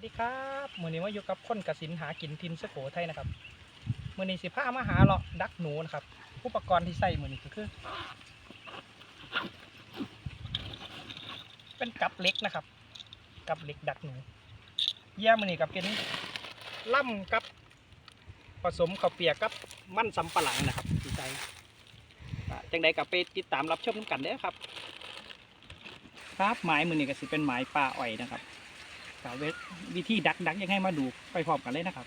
สวัสดีครับมือนี้มาอยู่กับคนกสินหากินทินสโขทัยนะครับมือนี้สิพามาหาเลาะดักหนูนะครับ อุปกรณ์ที่ใส่มือนี้ก็คือ เป็นกับเล็กนะครับ กับเล็กดักหนูเยี่ยมือนี้กับเป็นล่ำกับ ผสมข้าวเปียกกับมันสำปะหลังนะครับที่ใส่จังใดกับไปติดตามรับชมกันเด้ครับ ครับหมายมือนี้ก็สิเป็นหมายปลาอ่อยนะครับ กับเววิธีดักดักยังไงมาดูไปพร้อมกันเลยนะครับ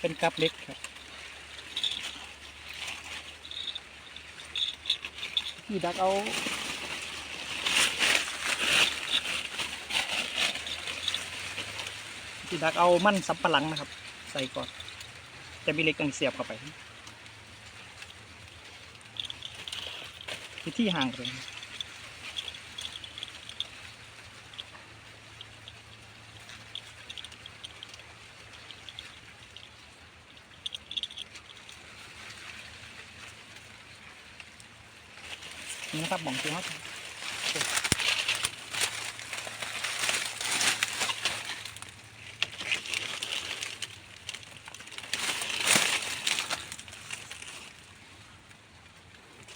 เป็นกับเล็กครับที่ดักเอาที่ดักเอามันสับปะหลังนะครับ ใส่ก่อน จะมีเล็กกังเสียบเข้าไป ที่ที่ห่างกันนี่นะครับบ่องตัวครับ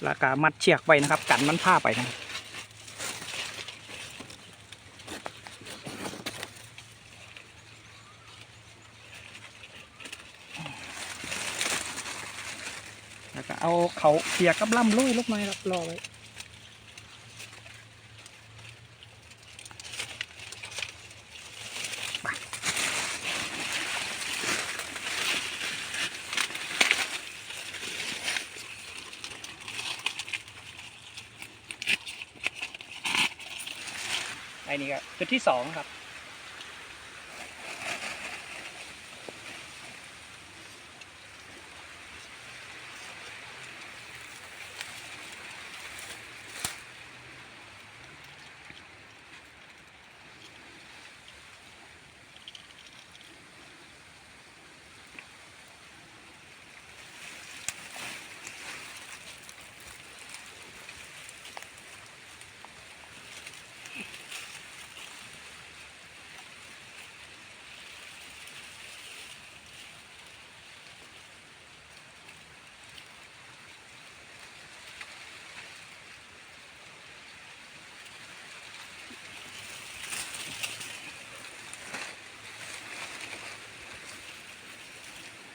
แล้วก็มัดเชือกไว้นะครับ กันมันผ้าไปนะแล้วก็เอาเขาเปียกกับล่ำลุยลูกหน่อยครับรอไว้ไปไอ้นี่ก็จุด ที่สองครับ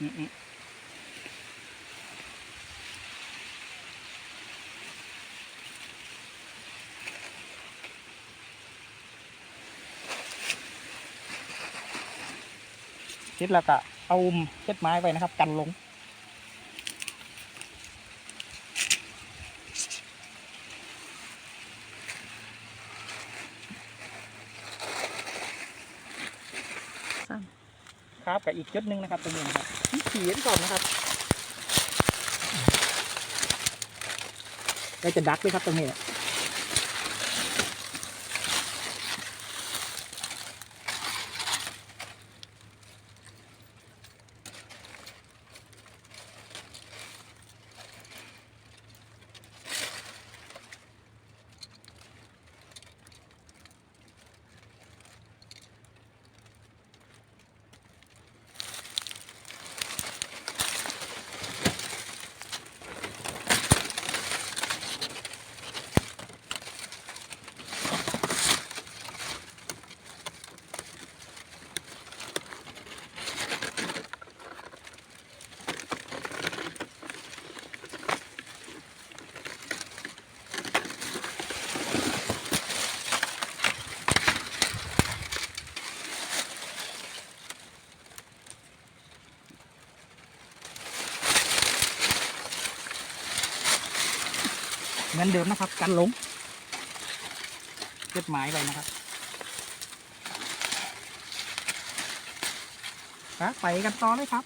เสร็จแล้วก็เอาเช็ดไม้ไว้นะครับ กันลง ครับกับอีกจุดหนึ่งนะครับตรงนี้นะครับที่ขีดก่อนนะครับเราจะดักด้วยครับตรงนี้ เหมือนเดิมนะครับ กันหลงเก็บไม้ไปนะครับไปกันต่อเลยครับ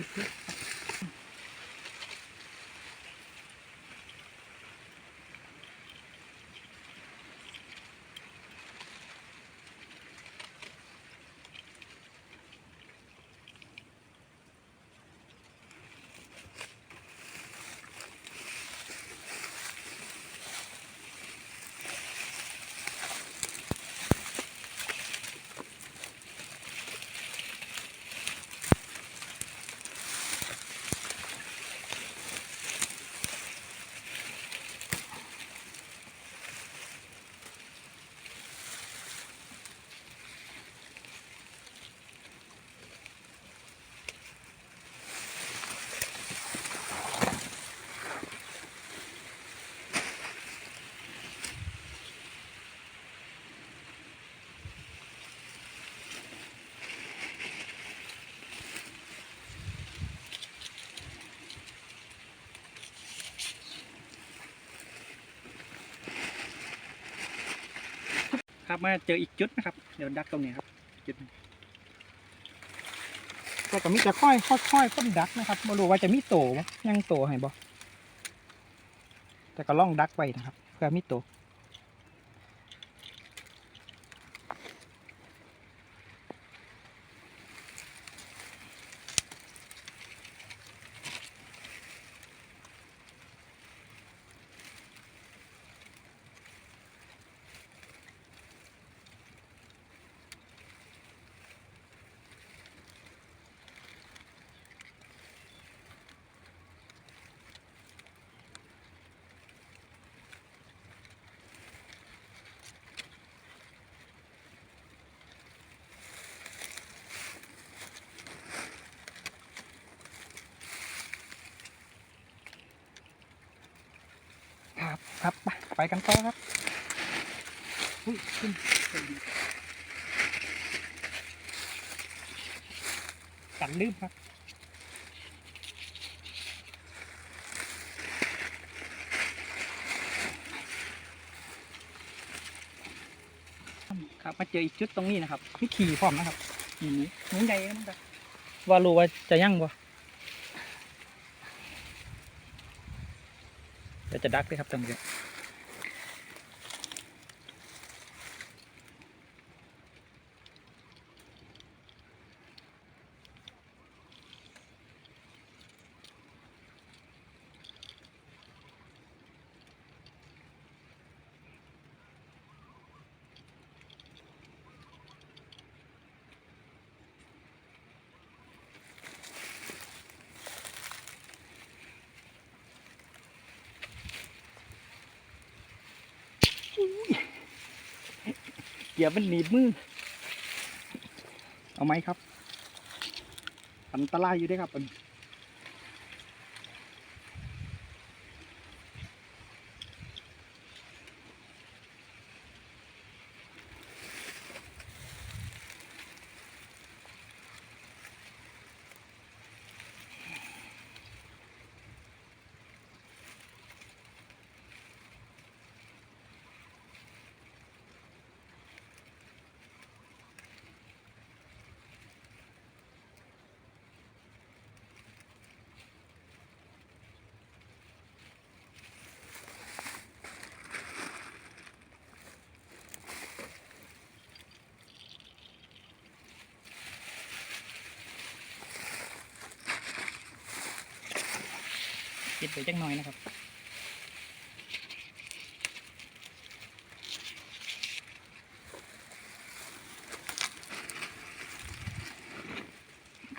Teşekkür ครับมาเจออีกจุดนะครับ เดี๋ยวดักตรงนี้ครับจุดหนึ่งแต่ก็มีจะค่อยค่อยค่อยค้นดักนะครับไม่รู้ว่าจะมีโตบ่ยังโตให้บ่แต่ก็ล่องดักไว้นะครับ เพื่อมีโต ครับครับไปไปกันต่อครับอุ้ยขึ้นกันลืมครับครับมาเจออีกจุดตรงนี้นะครับมีขี่พร้อมนะครับนี่นี่หนูใหญ่นะครับว่ารู้ว่าจะยั่งบ่เดี๋ยว จะดักด้วยครับตรงนี้เกียวมันหนีบมือ เอาไหมครับ อันตรายอยู่ด้วยครับอัน คิดไปจังหน่อยนะครับ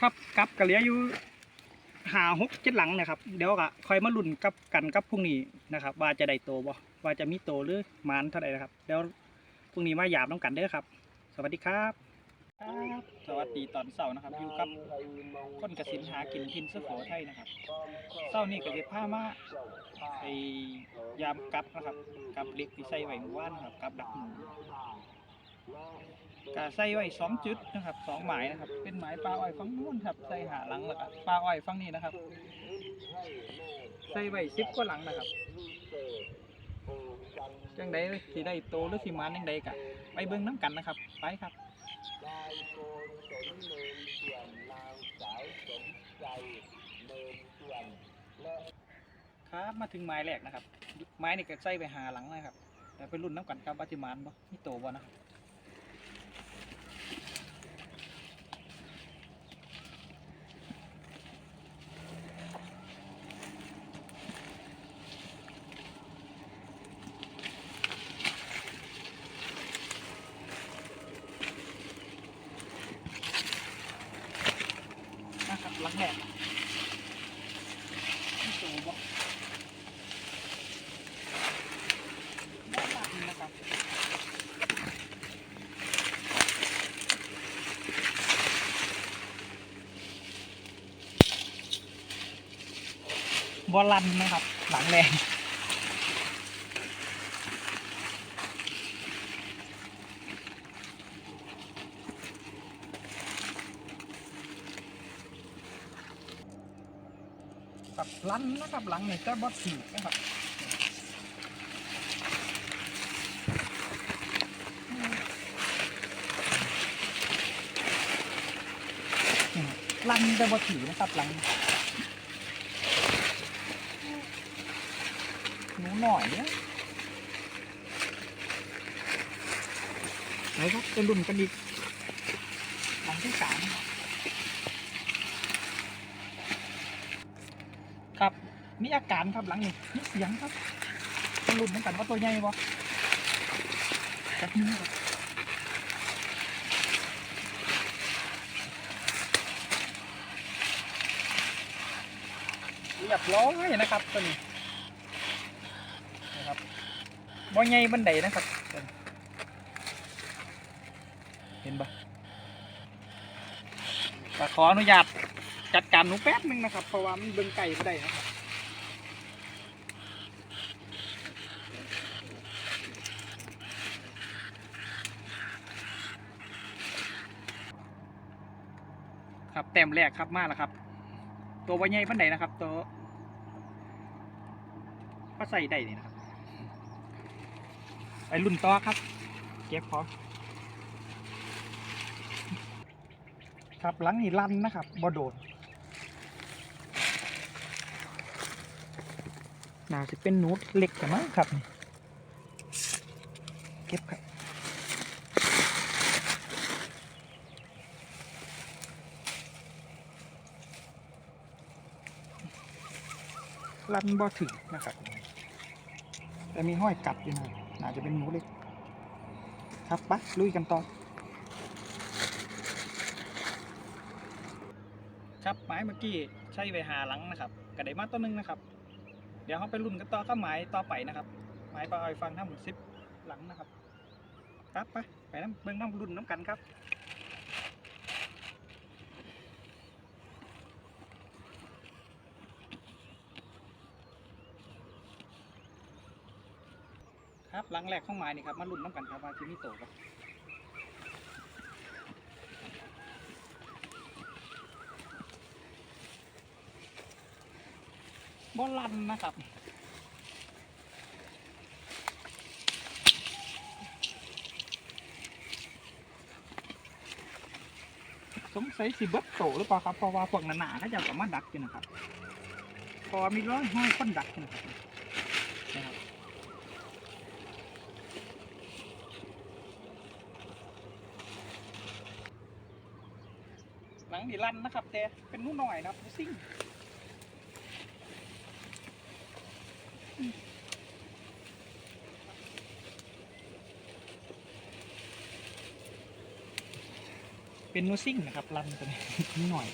ครับกับกะเหลียอยู่หาหกเจ็ดหลังนะครับ เดี๋ยวก็คอยมาลุ้นกับกันกับพรุ่งนี้นะครับ ว่าจะได้โตบ่ว่าจะมีโตหรือมานเท่าไหร่นะครับ เดี๋ยวพรุ่งนี้มาหยาบน้องกันเด้อครับ สวัสดีครับ ครับสวัสดีตอนเสาร์นะครับอยู่กับคนกสินหากินทินสุโขทัยนะครับเสาร์นี้ก็จะพามาไอยามกับนะครับกับเล็กที่ใส่ไว้เมื่านนะครับกับดักหนูกาใส่ไว้สองจุดนะครับสองหมายนะครับ เป็นหมายปลาอ้อยฝั่งนู้นครับใส่หาหลังแล้วก็ปลาอ้อยฝั่งนี้นะครับ ใส่ไว้สิบกว่าหลังนะครับ จังใดขี่ได้โตหรือที่มานจังใดกะไปเบิ่งน้ำกันนะครับ ไปครับครับมาถึงไม้แรกนะครับ ไม้นี่ก็ใส่ไปหาหลังนะครับแต่ไปรุ่นน้ำกันครับบาสิมานบ่มีโตบ่นะครับ บอลันนะครับ หลังแรงกับลันนะครับหลังนี่ก็บอสสีนะครับลันจะบอสสีนะครับหลัง หนูหน่อยนะไหนครับจะรุ่นกันอีกหลังที่สามครับมีอาการครับหลังนี้มีเสียงครับจะรุ่นเหมือนกันว่าตัวใหญ่บ่จับมือครับเรียบร้อยนะครับตัวนี้ นะครับ บ่ใหญ่บันไดนะครับ เห็นปะแต่ขออนุญาตจัดการหนูแป๊บนึงนะครับ เพราะว่ามันเบิ่งไก่ไม่ได้นะครับครับแต้มแรกครับมาแล้วครับ ตัวบ่ใหญ่บันไดนะครับ ตัวก็ใส่ได้นี่นะครับ ไปรุ่นต่อครับ เก็บพอครับหลังนี่ลั่นนะครับบ่โดนน่าจะเป็นนูดเล็กกันมั้งครับนี่เก็บครับลั่นบ่ถึงนะครับ แต่มีห้อยกัดอยู่นะ อาจจะเป็นหนูเล็ก ครับไปลุยกันต่อ ครับไม้เมื่อกี้ใช่ไปหาหลังนะครับกระไดมาต้นหนึงนะครับ เดี๋ยวเขาไปรุ่นกันต่อข้าไม้ต่อไปนะครับ ไม้ปลาอ้อยฟังทั้งหมดสิบหลังนะครับ ครับไปไปน้ำเบื้องน้ำรุ่นน้ำกันครับ ครับหลังแรกของไม้นี่ครับมารุ่นน้ำกันครับว่าจะมีโตครับบอลลันนะครับสงสัยสิเบิดโตหรือเปล่าครับเพราะว่าพวกหนาๆเขาจะเอามาดักอยู่นะครับ พอมีร้อยห้อยคนดักอยู่นะครันะครับ หลัง นี่รันนะครับ แต่เป็นหนู่หน่อยนะครับหนูซิ่งเป็นหนูซิ่งนะครับรันตัวนี้หนูหน่อย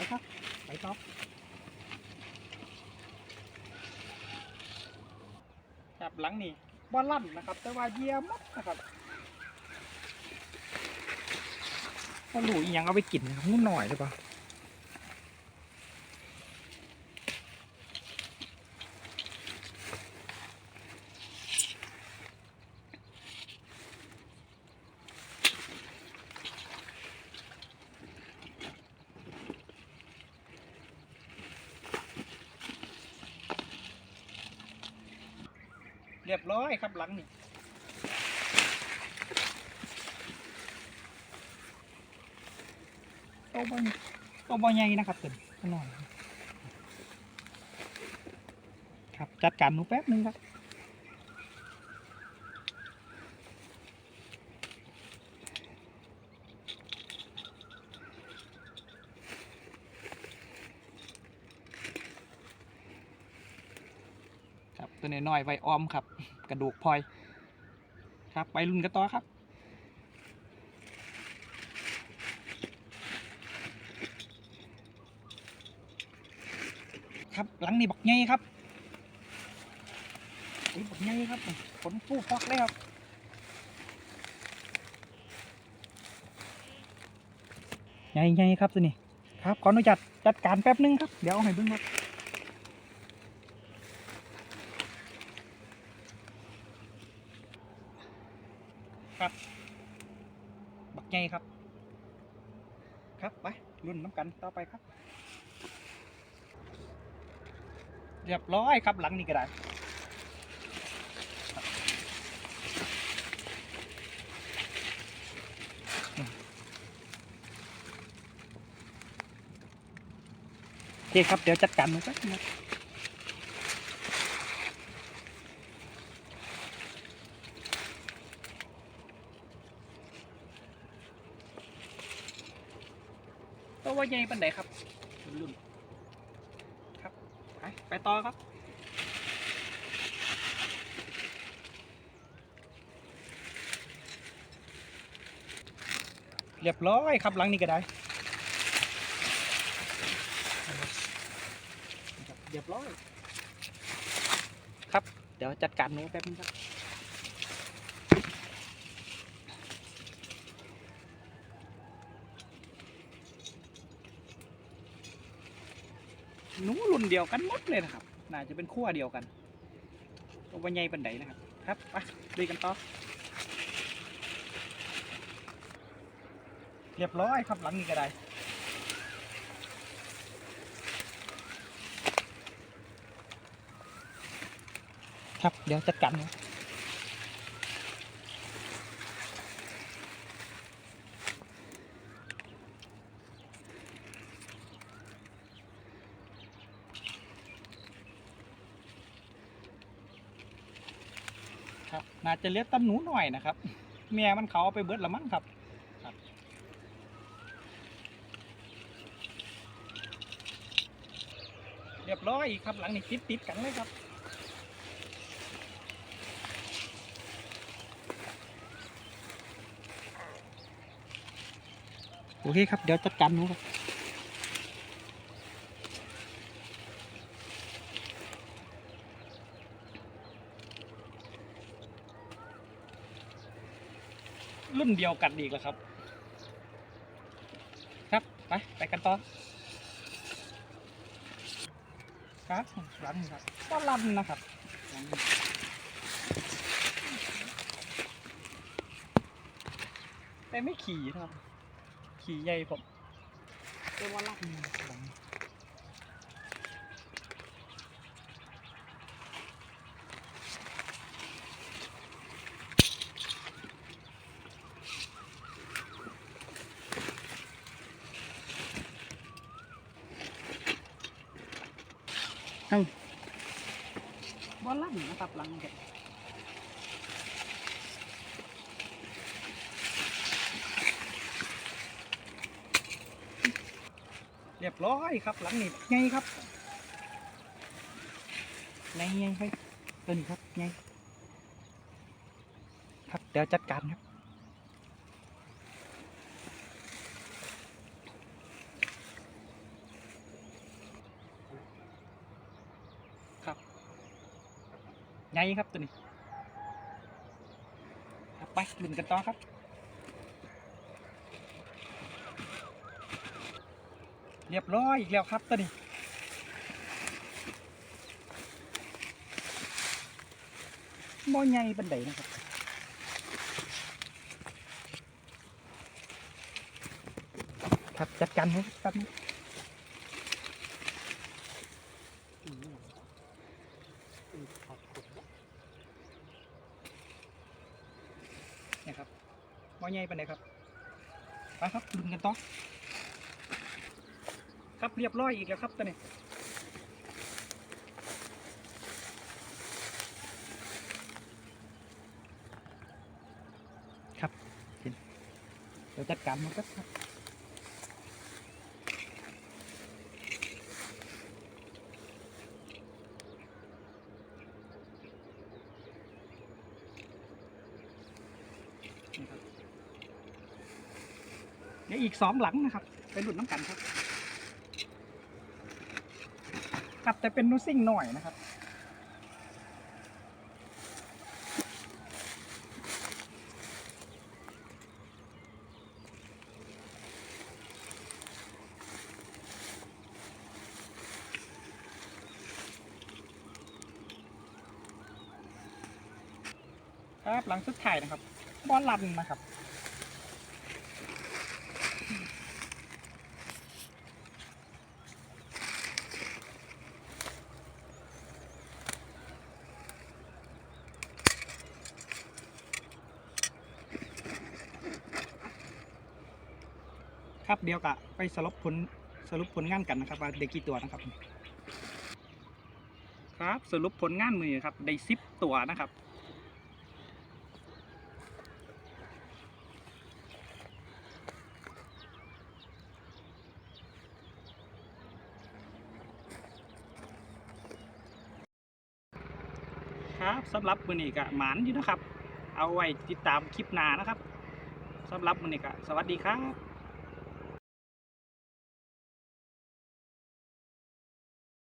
ไปครับ ไปต่อครับหลัง นี่บอลลั่นนะครับ แต่ว่าเยี่ยมดนะครับก็หลูอีหยังเอาไปกินนะครับนิดหน่อยใช่ปะ รียบร้อยครับหลังนี่โตวบ่โตวบ่ใหญ่นะครับตัวนี้ตัวน้อยครับจัดการหนูแป๊บนึงครับครับตัวน้อยๆไว้ออมครับ กระดูกพลอย ครับไปรุ่นกันต่อครับครับหลังนี่บักไงครับอุ้ยบักไงครับขนฟูฟอกเลยครับไงไงครับตัวนี้ครับขออนุญาตจัดการแป๊บนึงครับ เดี๋ยวเอาให้เบิ่งครับ ครับ บักไงครับ ครับไปรุ่นน้ำกันต่อไปครับ เรียบร้อยครับหลังนี้ก็ได้โอเคครับ เดี๋ยวจัดการมันสักนะตัวว่าให ญ่ปันไหนครับรุ่นๆครับไปไปต่อครับเรียบร้อยครับหลังนี้ก็ได้ เรียบร้อย ครับ เดี๋ยวจัดการหนูแป๊บนึงครับ หนูรุ่นเดียวกันหมดเลยนะครับ น่าจะเป็นขั้วเดียวกันตัวใหญ่ปันไดนะครับ ครับไปดูกันต่อ เรียบร้อยครับหลังนี้ก็ได้ครับเดี๋ยวจัดการนะ ครับน่าจะเลี้ยงตั้หนูหน่อยนะครับเมียมันเขาเอาไปเบิดละมั้งครับ เรียบร้อยอีกครับหลังนี้ติดติดกันเลยครับโอเคครับเดี๋ยวจัดการหนูครับ เดียวกันอีกแล้วครับ ครับไปไปกันต่อครับรันครับก็รันนะครับรันแต่ไม่ขี่ครับ ขี่ใหญ่ผมเป็นว่ารัน ตับหลังกันเรียบร้อยครับ หลังนี่ไงครับไงไงไปตัวนี้ครับไงครับเดี๋ยวจัดการครับ ไงครับตัวนี้ไปลุ้นกันต่อครับเรียบร้อยอีกแล้วครับตัวนี้บ่ใหญ่บันไดนะครับครับจัดการให้ครับ ใหญ่ปานใดครับไปครับลุ้นกันต่อครับเรียบร้อยอีกแล้วครับตัวนี้ครับเห็นเดี๋ยวจัดการมันก็ครับนะครับ ดี๋ยวอีกสองหลังนะครับ เป็นหลุดน้ำกันครับครับแต่เป็นนูซิ่งหน่อยนะครับครับหลังสุดท้ายนะครับบอลลันนะครับ ครับเดี๋ยวกะไปสรุปผลสรุปผลงานกันนะครับว่าได้กี่ตัวนะครับ ครับสรุปผลงานมือครับได้สิบตัวนะครับครับสำหรับมือนี้ก็หมานอยู่นะครับ เอาไว้ติดตามคลิปหน้านะครับสำหรับมือนี้ก็สวัสดีครับ